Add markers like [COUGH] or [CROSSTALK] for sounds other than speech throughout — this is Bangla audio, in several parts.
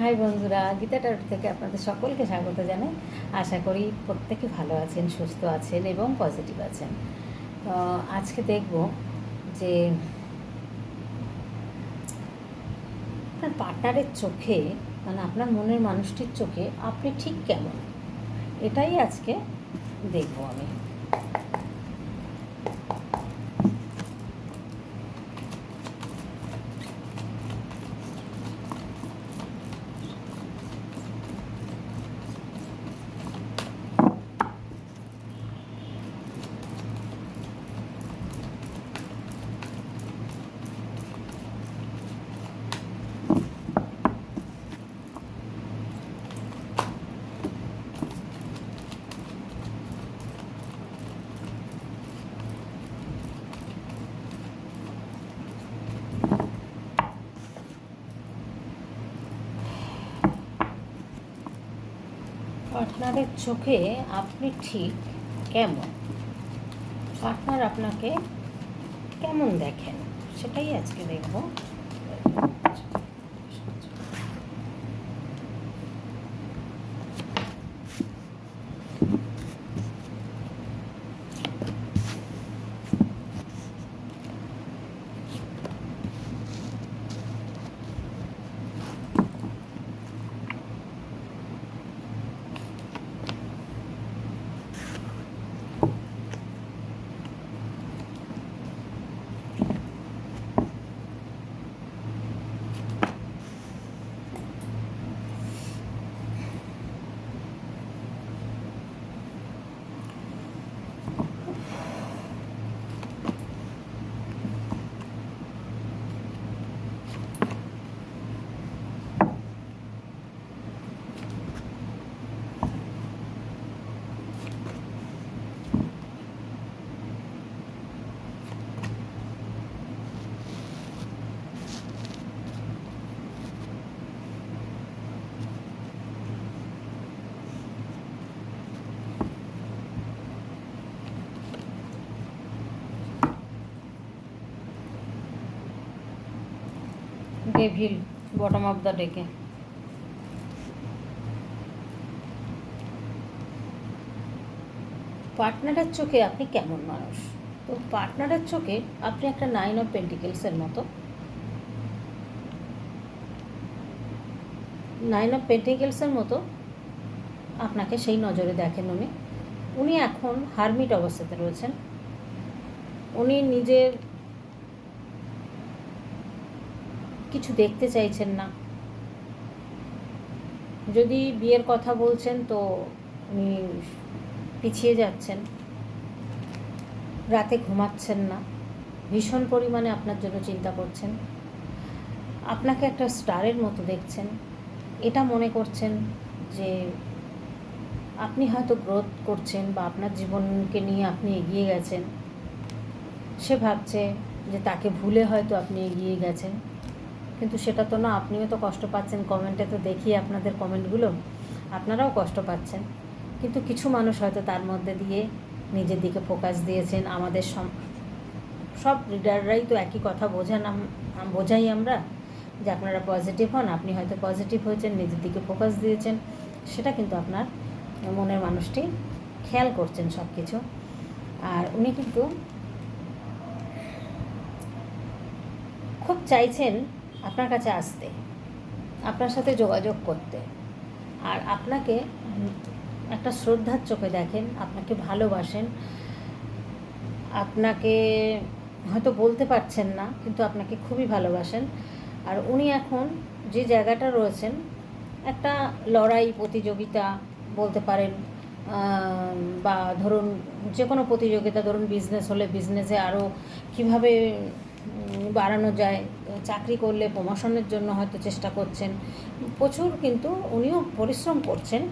হাই বন্ধুরা, গীতা টাউট থেকে আপনাদের সকলকে স্বাগত জানাই। আশা করি প্রত্যেকে ভালো আছেন, সুস্থ আছেন এবং পজিটিভ আছেন। তো আজকে দেখব যে আপনার পার্টনারের চোখে মানে আপনার মনের মানুষটির চোখে আপনি ঠিক কেমন? এটাই আজকে দেখব আমি। পার্টনারের চোখে আপনি ঠিক কেমন? পার্টনার আপনাকে কেমন দেখেন? সেটাই আজকে দেখব। ডেভিল বটম অফ দ্য ডেকে পার্টনারের চোখে আপনি কেমন মানুষ? তো পার্টনারের চোখে আপনি একটা নাইন অফ পেন্টিকেলসের মতো। নাইন অফ পেন্টিকেলসের মতো আপনাকে সেই নজরে দেখেন উনি। উনি এখন হারমিট অবস্থাতে রয়েছেন। উনি নিজের কিছু দেখতে চাইছেন না। যদি বিয়ের কথা বলছেন তো উনি পিছিয়ে যাচ্ছেন। রাতে ঘুমাচ্ছেন না। ভীষণ পরিমাণে আপনার জন্য চিন্তা করছেন। আপনাকে একটা স্টারের মতো দেখছেন। এটা মনে করছেন যে আপনি হয়তো গ্রোথ করছেন বা আপনার জীবনকে নিয়ে আপনি এগিয়ে গেছেন। সে ভাবছে যে তাকে ভুলে হয়তো আপনি এগিয়ে গেছেন। কিন্তু সেটা তো না, আপনিও তো কষ্ট পাচ্ছেন। কমেন্টে তো দেখি আপনাদের কমেন্টগুলো আপনারাও কষ্ট পাচ্ছেন। কিন্তু কিছু মানুষ হয়তো তার মধ্যে দিয়ে নিজের দিকে ফোকাস দিয়েছেন। আমাদের সব লিডাররাই তো একই কথা বোঝান বোঝাই আমরা যে আপনারা পজিটিভ হন। আপনি হয়তো পজিটিভ হয়েছেন, নিজের দিকে ফোকাস দিয়েছেন। সেটা কিন্তু আপনার মনের মানুষটি খেয়াল করছেন সব কিছু আর উনি কিন্তু খুব চাইছেন আপনার কাছে আসতে, আপনার সাথে যোগাযোগ করতে, আর আপনাকে একটা শ্রদ্ধার চোখে দেখেন, আপনাকে ভালোবাসেন, আপনাকে হয়তো বলতে পারছেন না, কিন্তু আপনাকে খুবই ভালোবাসেন, আর উনি এখন যে জায়গাটা রয়েছেন, একটা লড়াই প্রতিযোগিতা বলতে পারেন বা ধরুন যে কোনো প্রতিযোগিতা, ধরুন বিজনেস হলে বিজনেসে আরও কীভাবে বাড়ানো যায়, চাকরি করলে প্রমোশনের জন্য হয়তো চেষ্টা করছেন। প্রচুর কিন্তু উনিও পরিশ্রম করছেন,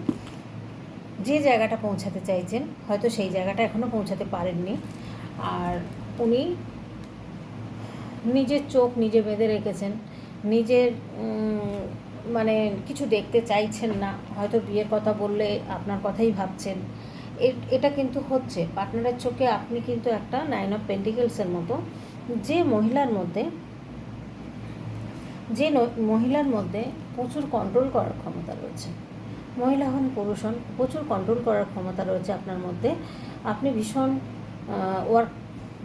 যে জায়গাটা পৌঁছাতে চাইছেন, হয়তো সেই জায়গাটা এখনও পৌঁছাতে পারেননি। আর উনি নিজের চোখ নিজে বেঁধে রেখেছেন, নিজের মানে কিছু দেখতে চাইছেন না, হয়তো বিয়ের কথা বললে আপনার কথাই ভাবছেন। এটা কিন্তু হচ্ছে, পার্টনারের চোখে আপনি কিন্তু একটা নাইন অফ পেন্টিকেলসের মতো যে মহিলার মধ্যে, যে মহিলার মধ্যে প্রচুর কন্ট্রোল করার ক্ষমতা রয়েছে। মহিলা হন পুরুষ হন, প্রচুর কন্ট্রোল করার ক্ষমতা রয়েছে আপনার মধ্যে। আপনি ভীষণ ওয়ার্ক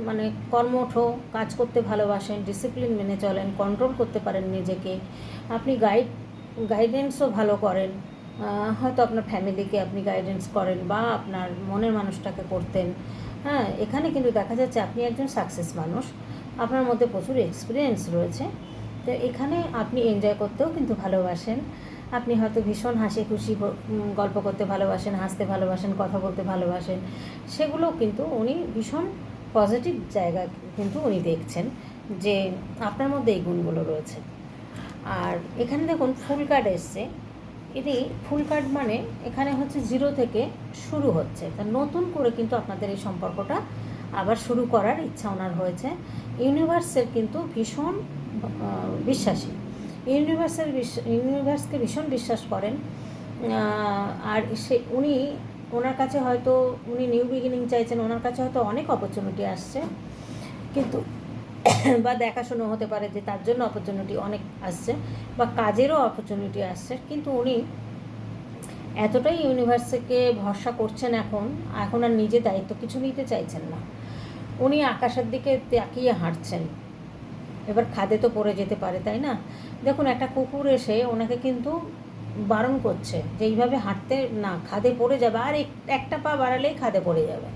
মানে কর্মঠ, কাজ করতে ভালোবাসেন ডিসিপ্লিন মেনে চলেন কন্ট্রোল করতে পারেন নিজেকে। আপনি গাইড গাইডেন্সও ভালো করেন। হয়তো আপনার ফ্যামিলিকে আপনি গাইডেন্স করেন বা আপনার মনের মানুষটাকে করতেন। হ্যাঁ এখানে কিন্তু দেখা যাচ্ছে আপনি একজন সাকসেস মানুষ। আপনার মধ্যে প্রচুর এক্সপিরিয়েন্স রয়েছে। তো এখানে আপনি এনজয় করতেও কিন্তু ভালোবাসেন। আপনি হয়তো ভীষণ হাসি খুশি গল্প করতে ভালোবাসেন, হাসতে ভালোবাসেন, কথা বলতে ভালোবাসেন। সেগুলো কিন্তু উনি ভীষণ পজিটিভ জায়গা কিন্তু উনি দেখছেন যে আপনার মধ্যে এই গুণগুলো রয়েছে। আর এখানে দেখুন, ফুল কার্ড এসছে। এটি ফুল কার্ড মানে এখানে হচ্ছে জিরো থেকে শুরু হচ্ছে। তা নতুন করে কিন্তু আপনাদের এই সম্পর্কটা আবার শুরু করার ইচ্ছা ওনার হয়েছে। ইউনিভার্সের কিন্তু ভীষণ বিশ্বাসী। ইউনিভার্সের ইউনিভার্সকে ভীষণ বিশ্বাস করেন। আর সে, উনি, ওনার কাছে হয়তো, উনি নিউ বিগিনিং চাইছেন, ওনার কাছে হয়তো অনেক অপরচুনিটি আসছে। কিন্তু, বা দেখাশুনো হতে পারে যে তার জন্য অপরচুনিটি অনেক আসছে, বা কাজেরও অপরচুনিটি আসছে। কিন্তু উনি এতটাই ইউনিভার্সকে ভরসা করছেন এখন এখন আর নিজে দায়িত্ব কিছু নিতে চাইছেন না। উনি আকাশের দিকে তাকিয়ে হাঁটছেন। এবার খাদে তো পড়ে যেতে পারে, তাই না? দেখুন, একটা কুকুর এসে ওনাকে কিন্তু বারণ করছে যে এইভাবে হাঁটতে না, খাদে পড়ে যাবে। আর এক- একটা পা বাড়ালেই খাদে পড়ে যাবে।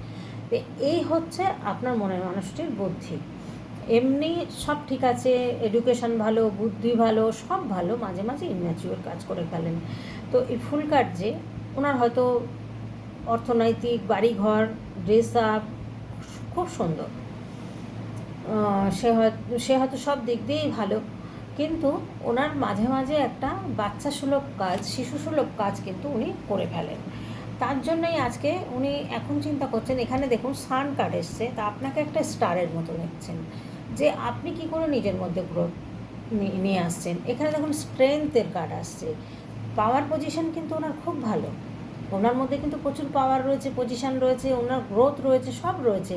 তো এই হচ্ছে আপনার মনের মানুষটির বুদ্ধি। এমনি সব ঠিক আছে এডুকেশন ভালো, বুদ্ধি ভালো, সব ভালো, মাঝে মাঝে ইম্যাচিওর কাজ করে ফেলেন। তো এই ফুল কার্ড যে ওনার হয়তো অর্থনৈতিক বাড়িঘর ড্রেস আপ খুব সুন্দর। সে হয়তো সে হয়তো সব দিক দিয়েই ভালো। কিন্তু ওনার মাঝে মাঝে একটা বাচ্চা সুলভ কাজ, শিশু সুলভ কাজ কিন্তু উনি করে ফেলেন। তার জন্যই আজকে উনি এখন চিন্তা করছেন, এখানে দেখুন সান কার্ড এসছে, তা আপনাকে একটা স্টারের মতো দেখছেন, যে আপনি কি করে নিজের মধ্যে গ্রোথ নিয়ে আসছেন। এখানে দেখুন স্ট্রেংথের কার্ড আসছে। পাওয়ার পজিশন কিন্তু ওনার খুব ভালো। ওনার মধ্যে কিন্তু প্রচুর পাওয়ার রয়েছে পজিশন রয়েছে, ওনার গ্রোথ রয়েছে, সব রয়েছে।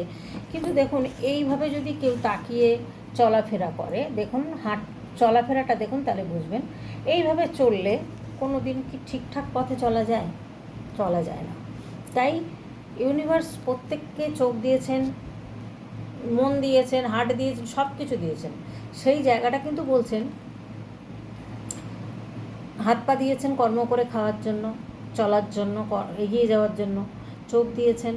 কিন্তু দেখুন, এইভাবে যদি কেউ তাকিয়ে চলাফেরা করে, দেখুন, হাঁট, চলাফেরাটা দেখুন তাহলে বুঝবেন, এইভাবে চললে কোনো দিন কি ঠিকঠাক পথে চলা যায়? চলা যায় না। তাই ইউনিভার্স প্রত্যেককে চোখ দিয়েছেন, মন দিয়েছেন হার্ট দিয়েছেন সব কিছু দিয়েছেন। সেই জায়গাটা কিন্তু বলছেন, হাত পা দিয়েছেন কর্ম করে খাওয়ার জন্য। চলার জন্য এগিয়ে যাওয়ার জন্য, চোখ দিয়েছেন,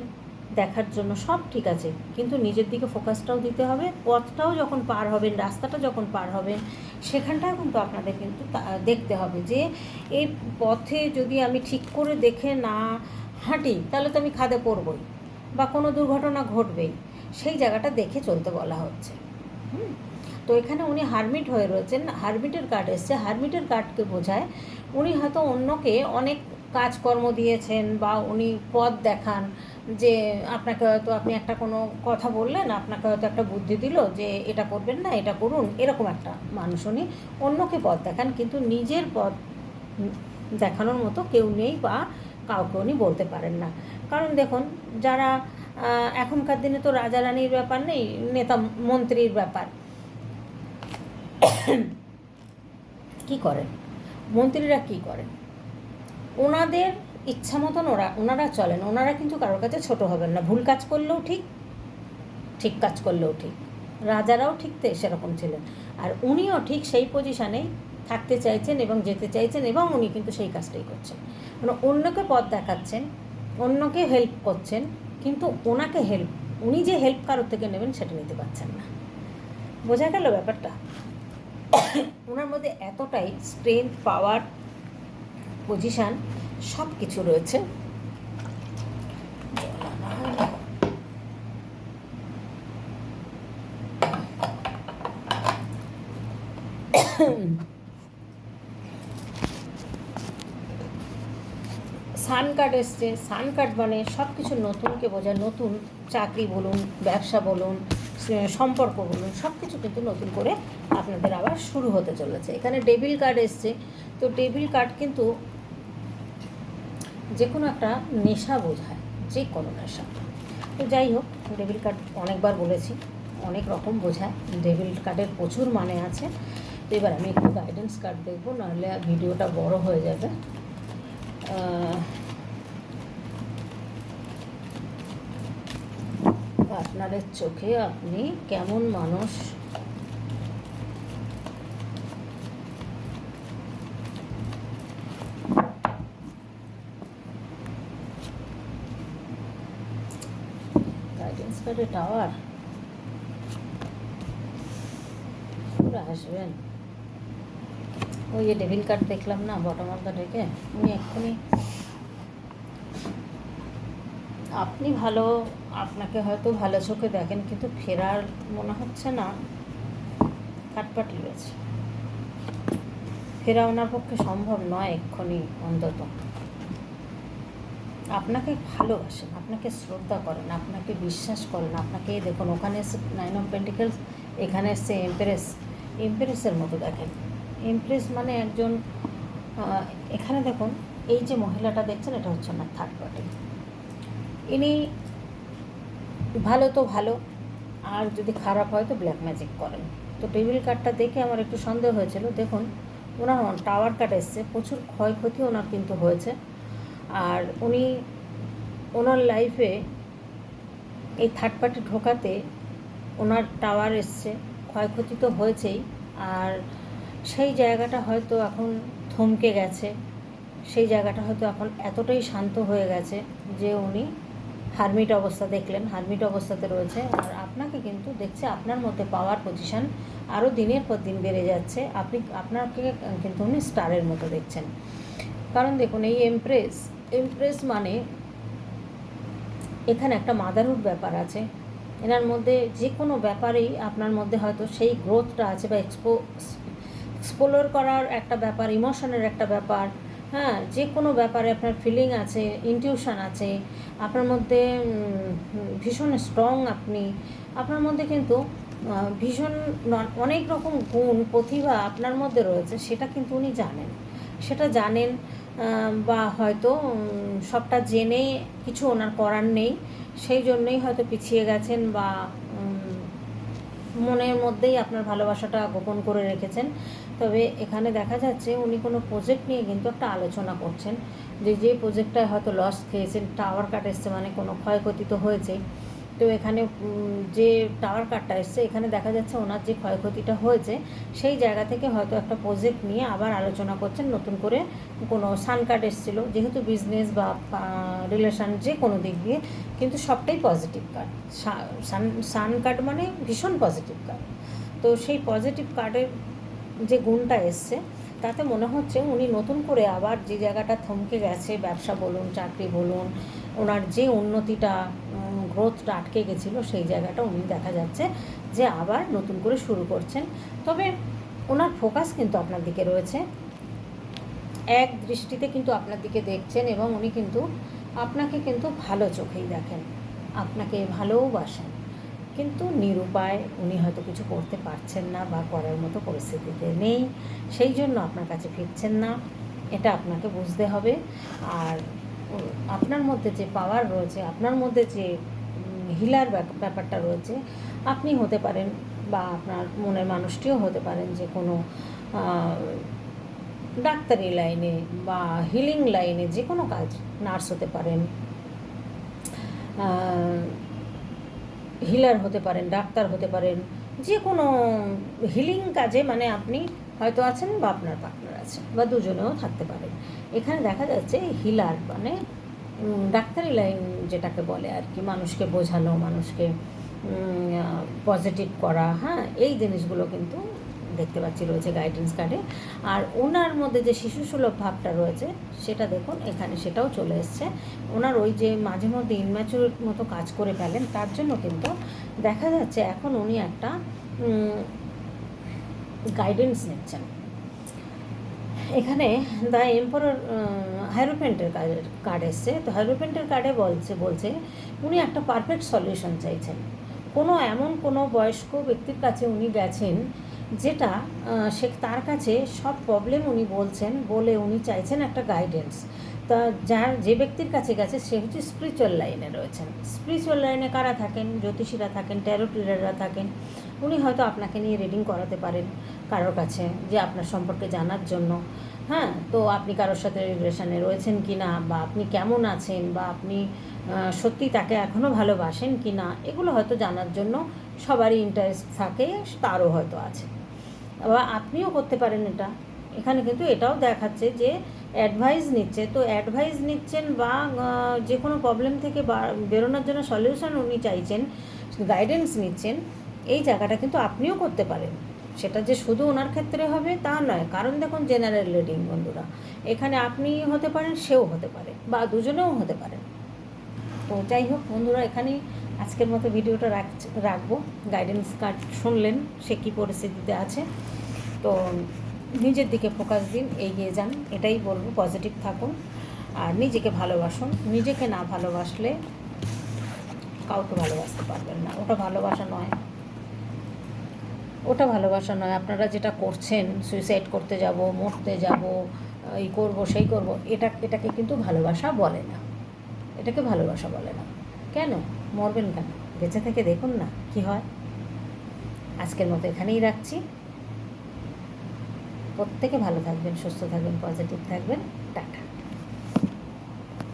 দেখার জন্য, সব ঠিক আছে। কিন্তু নিজের দিকে ফোকাসটাও দিতে হবে, পথটাও যখন পার হবেন, রাস্তাটা যখন পার হবেন, সেখানটাও কিন্তু আপনাদের কিন্তু দেখতে হবে যে, এই পথে যদি আমি ঠিক করে দেখে না হাঁটি, তাহলে তো আমি খাদে পড়বই বা কোনো দুর্ঘটনা ঘটবেই। সেই জায়গাটা দেখে চলতে বলা হচ্ছে। তো এখানে উনি হারমিট হয়ে রয়েছেন, হারমিটের কার্ড এসছে। হারমিটের কার্ডকে বোঝায়, উনি হয়তো অন্যকে অনেক কাজকর্ম দিয়েছেন বা উনি পথ দেখান যে আপনাকে হয়তো আপনি একটা কোনো কথা বললেন, আপনাকে হয়তো একটা বুদ্ধি দিল যে এটা করবেন না, এটা করুন, এরকম একটা মানুষ উনি। অন্যকে পথ দেখান, কিন্তু নিজের উম দেখানোর মতো কেউ নেই বা কাউকে উনি বলতে পারেন না। কারণ দেখুন, যারা এখনকার দিনে তো রাজা রানীর ব্যাপার নেই, নেতা মন্ত্রীর ব্যাপার। [COUGHS] কি করেন? মন্ত্রীরা কি করেন? ওনাদের ইচ্ছা মতন ওরা, ওনারা চলেন, ওনারা কিন্তু কারোর কাছে ছোট হবেন না। ভুল কাজ করলেও ঠিক ঠিক কাজ করলেও ঠিক। রাজারাও ঠিক সেরকম ছিলেন। আর উনিও ঠিক সেই পজিশানেই থাকতে চাইছেন এবং যেতে চাইছেন এবং উনি কিন্তু সেই কাজটাই করছেন। মানে অন্যকে পথ দেখাচ্ছেন, অন্যকে হেল্প করছেন, কিন্তু ওনাকে হেল্প উনি যে হেল্প কারোর থেকে নেবেন সেটা নিতে পারছেন না। বোঝা গেল ব্যাপারটা? ওনার মধ্যে এতটাই স্ট্রেংথ পাওয়ার পজিশান সব কিছু রয়েছে। সান কার্ড এসছে, সান কার্ড মানে সব কিছু নতুনকে বোঝায়। নতুন চাকরি বলুন, ব্যবসা বলুন, সম্পর্ক বলুন, সব কিছু কিন্তু নতুন করে আপনাদের আবার শুরু হতে চলেছে। এখানে ডেবিল কার্ড এসছে। তো ডেবিল কার্ড কিন্তু যে কোনো একটা নেশা বোঝায় যে কোনো নেশা। তো যাই হোক ডেবিল কার্ড অনেকবার বলেছি অনেক রকম বোঝায় ডেবিল কার্ডের প্রচুর মানে আছে। তো এবার আমি একটু গাইডেন্স কার্ড দেখব নাহলে ভিডিওটা বড় হয়ে যাবে। আহ, পার্টনারের চোখে আপনি কেমন মানুষ? কার্ডে টাওয়ার পুরো আসবেন। ওই যে ডেবিল কার্ড দেখলাম না বটম অফ দ্য ডেকে উনি এক্ষুনি আপনি ভালো, আপনাকে হয়তো ভালো চোখে দেখেন, কিন্তু ফেরার মনে হচ্ছে না। কাটপাটি রয়েছে। ফেরা ওনার পক্ষে সম্ভব নয় এক্ষুনি অন্তত। আপনাকে ভালোবাসেন, আপনাকে শ্রদ্ধা করেন, আপনাকে বিশ্বাস করেন। আপনাকে দেখুন, ওখানে এসে নাইন অফ পেন্টিকেলস এখানে এসে এমপ্রেস এমপ্রেসের মতো দেখেন। এমপ্রেস মানে একজন এখানে দেখুন, এই যে মহিলাটা দেখছেন, এটা হচ্ছে না থার্ড পার্টি ইনি ভালো তো ভালো, আর যদি খারাপ হয় তো ব্ল্যাক ম্যাজিক করেন। তো টেবিল কার্ডটা দেখে আমার একটু সন্দেহ হয়েছিল। দেখুন, ওনার টাওয়ার কার্ড এসছে, প্রচুর ক্ষয়ক্ষতি ওনার কিন্তু হয়েছে। আর উনি ওনার লাইফে এই থার্ড পার্টি ঢোকাতে ওনার টাওয়ার এসছে, ক্ষয়ক্ষতি তো হয়েছেই। আর সেই জায়গাটা হয়তো এখন থমকে গেছে। সেই জায়গাটা হয়তো এখন এতটাই শান্ত হয়ে গেছে যে উনি হারমিট অবস্থা দেখলেন হারমিট অবস্থাতে রয়েছে। আর আপনাকে কিন্তু দেখছে আপনার মধ্যে পাওয়ার পজিশন আরও দিনের পর দিন বেড়ে যাচ্ছে। আপনি, আপনাকে কিন্তু উনি স্টারের মতো দেখছেন। কারণ দেখুন, এই এমপ্রেস এমপ্রেস মানে এখানে একটা মাদারহুড ব্যাপার আছে। এনার মধ্যে যে কোনো ব্যাপারেই আপনার মধ্যে হয়তো সেই গ্রোথটা আছে বা এক্সপো এক্সপ্লোর করার একটা ব্যাপার ইমোশনের একটা ব্যাপার হ্যাঁ যে কোনো ব্যাপারে আপনার ফিলিং আছে ইনটিউশন আছে, আপনার মধ্যে ভীষণ স্ট্রং আপনি, আপনার মধ্যে কিন্তু ভীষণ অনেক রকম গুণ, প্রতিভা আপনার মধ্যে রয়েছে, সেটা কিন্তু উনি জানেন। সেটা জানেন বা হয়তো সবটা জেনে কিছু ওনার করার নেই। সেই জন্যই হয়তো পিছিয়ে গেছেন বা মনের মধ্যেই আপনার ভালোবাসাটা গোপন করে রেখেছেন। তবে এখানে দেখা যাচ্ছে উনি কোনো প্রজেক্ট নিয়ে কিন্তু একটা আলোচনা করছেন। যে যে প্রজেক্টটায় হয়তো লস খেয়েছেন টাওয়ার কাট এসছে মানে কোনো ক্ষয়ক্ষতি তো হয়েছেই। তো এখানে যে টাওয়ার কাটটা এসছে, এখানে দেখা যাচ্ছে ওনার যে ক্ষয়ক্ষতিটা হয়েছে, সেই জায়গা থেকে হয়তো একটা প্রজেক্ট নিয়ে আবার আলোচনা করছেন, নতুন করে কোনো সান কার্ড এসেছিল, যেহেতু বিজনেস বা রিলেশান যে কোনো দিক দিয়ে, কিন্তু সবটাই positive card sun sun card মানে ভীষণ পজিটিভ কার্ড তো সেই পজিটিভ কার্ডের যে গুণটা এসছে, তাতে মনে হচ্ছে উনি নতুন করে আবার যে জায়গাটা থমকে গেছে, ব্যবসা বলুন, চাকরি বলুন, ওনার যে উন্নতিটা গ্রোথটা আটকে গেছিল, সেই জায়গাটা উনি দেখা যাচ্ছে যে আবার নতুন করে শুরু করছেন। তবে ওনার ফোকাস কিন্তু আপনার দিকে রয়েছে। এক দৃষ্টিতে কিন্তু আপনার দিকে দেখছেন এবং উনি কিন্তু আপনাকে কিন্তু ভালো চোখেই দেখেন, আপনাকে ভালোবাসেন কিন্তু নিরুপায় উনি হয়তো কিছু করতে পারছেন না বা করার মতো পরিস্থিতিতে নেই, সেই জন্য আপনার কাছে ফিরছেন না, এটা আপনাকে বুঝতে হবে। আর আপনার মধ্যে যে পাওয়ার রয়েছে, আপনার মধ্যে যে হিলার ব্যাপারটা রয়েছে। আপনি হতে পারেন বা আপনার মনের মানুষটিও হতে পারেন যে কোনো ডাক্তারি লাইনে বা হিলিং লাইনে যে কোনো কাজ, নার্স হতে পারেন। হিলার হতে পারেন, ডাক্তার হতে পারেন, যে কোনো হিলিং কাজে মানে আপনি হয়তো আছেন বা আপনার পার্টনার আছে বা দুজনেও থাকতে পারেন। এখানে দেখা যাচ্ছে হিলার মানে ডাক্তারি লাইন যেটাকে বলে আর কি, মানুষকে বোঝানো, মানুষকে পজিটিভ করা হ্যাঁ এই জিনিসগুলো কিন্তু দেখতে পাচ্ছি রয়েছে গাইডেন্স কার্ডে আর ওনার মধ্যে যে শিশু সুলভ ভাবটা রয়েছে, সেটা দেখুন, এখানে সেটাও চলে এসছে। ওনার ওই যে মাঝে মধ্যে ইনম্যাচুর মতো কাজ করে ফেলেন, তার জন্য কিন্তু দেখা যাচ্ছে এখন উনি একটা গাইডেন্স নিচ্ছেন। এখানে দ্য এম্পারর হাইরোপেন্টের কার্ড এসছে। তো হ্যারোপেন্টের কার্ডে বলছে বলছে, উনি একটা পারফেক্ট সলিউশন চাইছেন। কোনো এমন কোনো বয়স্ক ব্যক্তির কাছে উনি গেছেন যেটা সে তার কাছে সব প্রবলেম উনি বলছেন বলে উনি চাইছেন একটা গাইডেন্স তা যার যে ব্যক্তির কাছে গেছে, সে হচ্ছে স্পিরিচুয়াল লাইনে রয়েছেন। স্পিরিচুয়াল লাইনে কারা থাকেন? জ্যোতিষীরা থাকেন ট্যারো রিডাররা থাকেন। উনি হয়তো আপনাকে নিয়ে রিডিং করাতে পারেন কারোর কাছে যে আপনার সম্পর্কে জানার জন্য। হ্যাঁ তো আপনি কারোর সাথে রিলেশনে রয়েছেন কি না বা আপনি কেমন আছেন বা আপনি সত্যি তাকে এখনও ভালোবাসেন কি না এগুলো হয়তো জানার জন্য সবারই ইন্টারেস্ট থাকে, তারও হয়তো আছে। বা আপনিও করতে পারেন এটা। এখানে কিন্তু এটাও দেখাচ্ছে যে অ্যাডভাইস নিচ্ছে, তো অ্যাডভাইস নিচ্ছেন বা যে কোনো প্রবলেম থেকে বেরোনোর জন্য সলিউশন উনি চাইছেন গাইডেন্স নিচ্ছেন, এই জায়গাটা কিন্তু আপনিও করতে পারেন। সেটা যে শুধু ওনার ক্ষেত্রে হবে তা নয়, কারণ দেখুন জেনারেল রিডিং বন্ধুরা, এখানে আপনি হতে পারেন, সেও হতে পারে, বা দুজনেও হতে পারেন। তো যাই হোক বন্ধুরা, এখানেই আজকের মতো ভিডিওটা রাখ রাখব। গাইডেন্স কার্ড শুনলেন, সে কী পরিস্থিতিতে আছে। তো নিজের দিকে ফোকাস দিন, এগিয়ে যান, এটাই বলব পজিটিভ থাকুন আর নিজেকে ভালোবাসুন। নিজেকে না ভালোবাসলে কাউকে ভালোবাসতে পারবেন না। ওটা ভালোবাসা নয়। ওটা ভালোবাসা নয়। আপনারা যেটা করছেন সুইসাইড করতে যাব, মরতে যাব এই করব, সেই করব, এটা, এটাকে কিন্তু ভালোবাসা বলে না। এটাকে ভালোবাসা বলে না। কেন? মরবেন কেন? বেঁচে থেকে দেখুন না, কি হয়? আজকের মতো এখানেই রাখছি। প্রত্যেকে ভালো থাকবেন সুস্থ থাকবেন পজিটিভ থাকবেন টাটা।